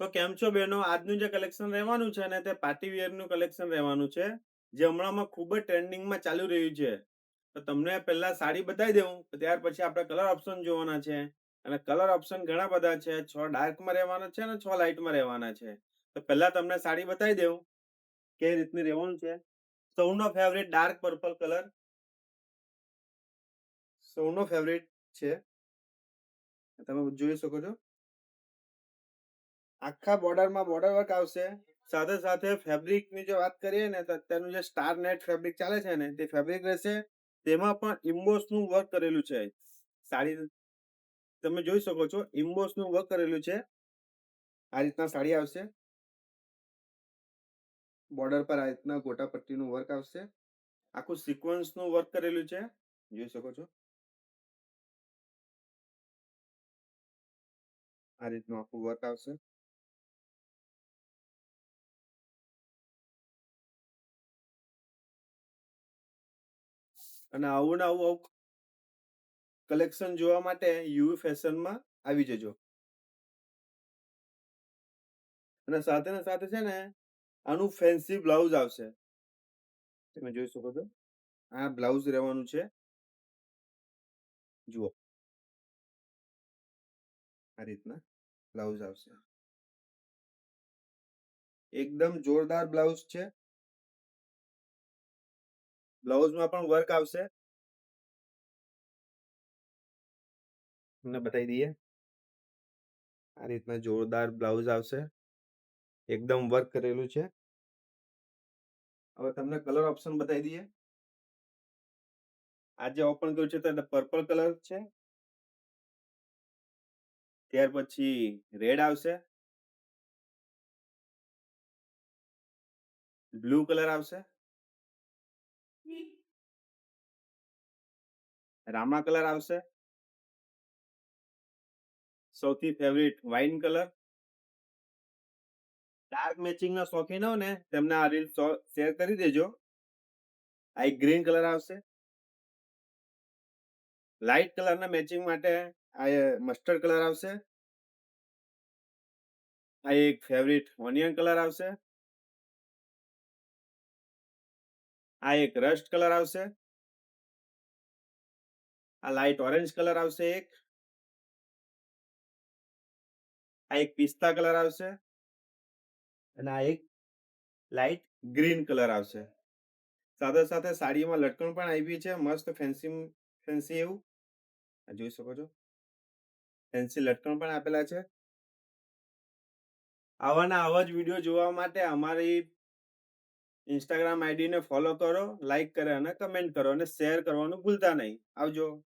તો કેમ છો બહેનો? આજનું જે કલેક્શન રહેવાનું છે ને તે પાર્ટી વેરનું કલેક્શન રહેવાનું છે. જે હમણાંમાં ખૂબ જ ટ્રેન્ડિંગમાં ચાલુ રહ્યું છે. તો તમને પહેલા સાડી બતાવી દઉં, ત્યાર પછી આપણે કલર ઓપ્શન જોવાના છે. અને કલર ઓપ્શન ઘણા બધા છે. છ ડાર્કમાં રહેવાના છે અને છ લાઇટમાં રહેવાના છે. તો પહેલા તમને સાડી બતાવી દઉં, કે રીતની રહેવાનું છે. સૌનો ફેવરેટ ડાર્ક પર્પલ કલર. સૌનો ફેવરેટ છે. તમે જોઈ શકો છો. આખા બોર્ડરમાં બોર્ડર વર્ક આવશે. સાથે સાથે ફેબ્રિકની જો વાત કરીએ ને, તો અત્યારનું જે સ્ટાર નેટ ફેબ્રિક ચાલે છે ને, તે ફેબ્રિક રહેશે. તેમાં પણ ઇમ્બોસનું વર્ક કરેલું છે. સાડી, તમે જોઈ શકો છો, ઇમ્બોસનું વર્ક કરેલું છે. આ રીતના સાડી આવશે. બોર્ડર પર આ રીતના ગોટા પટ્ટીનું વર્ક આવશે. આખું સિક્વન્સનું વર્ક કરેલું છે. જોઈ શકો છો. આ રીતનું આખું વર્ક આવશે. અને આવું ને આવું આવું કલેક્શન જોવા માટે યુવી ફેશનમાં આવી જજો. અને સાથે ને સાથે છે ને, આનું ફેન્સી બ્લાઉઝ આવશે. તમે જોઈ શકો છો. આ બ્લાઉઝ રહેવાનું છે. જુઓ. આ રીતના બ્લાઉઝ આવશે. એકદમ જોરદાર બ્લાઉઝ છે. બ્લાઉઝમાં પણ વર્ક આવશે. તમને બતાવી દઈએ. આ રીતના જોરદાર બ્લાઉઝ આવશે. એકદમ વર્ક કરેલું છે. હવે તમને કલર ઓપ્શન બતાવી દઈએ. આ જે ઓપન કર્યું છે તો પર્પલ કલર છે. ત્યાર પછી રેડ આવશે. બ્લુ કલર આવશે. રામા કલર આવશે. સૌથી favourite wine colour. Dark matching ના શોખીન હો ને, તેમને આ રીલ શેર કરી દેજો. આ એક ગ્રીન કલર આવશે. લાઇટ કલરના મેચિંગ માટે આ મસ્ટર્ડ કલર આવશે. આ એક ફેવરિટ ઓનિયન કલર આવશે. આ એક રસ્ટ કલર આવશે. આ લાઇટ ઓરેન્જ કલર આવશે એક. આ એક પિસ્તા કલર આવશે. અને આ એક લાઇટ ગ્રીન કલર આવશે. સાથે સાથે સાડીમાં લટકણ પણ આવી છે મસ્ત ફેન્સી ફેન્સી એવું. જોઈ શકો છો. ફેન્સી લટકણ પણ આપેલા છે. આવાના આવા જ વીડિયો જોવા માટે અમારી ઇન્સ્ટાગ્રામ આઈડીને ફોલો કરો, લાઈક કરે અને કમેન્ટ કરો અને શેર કરવાનું ભૂલતા નહીં. આવજો.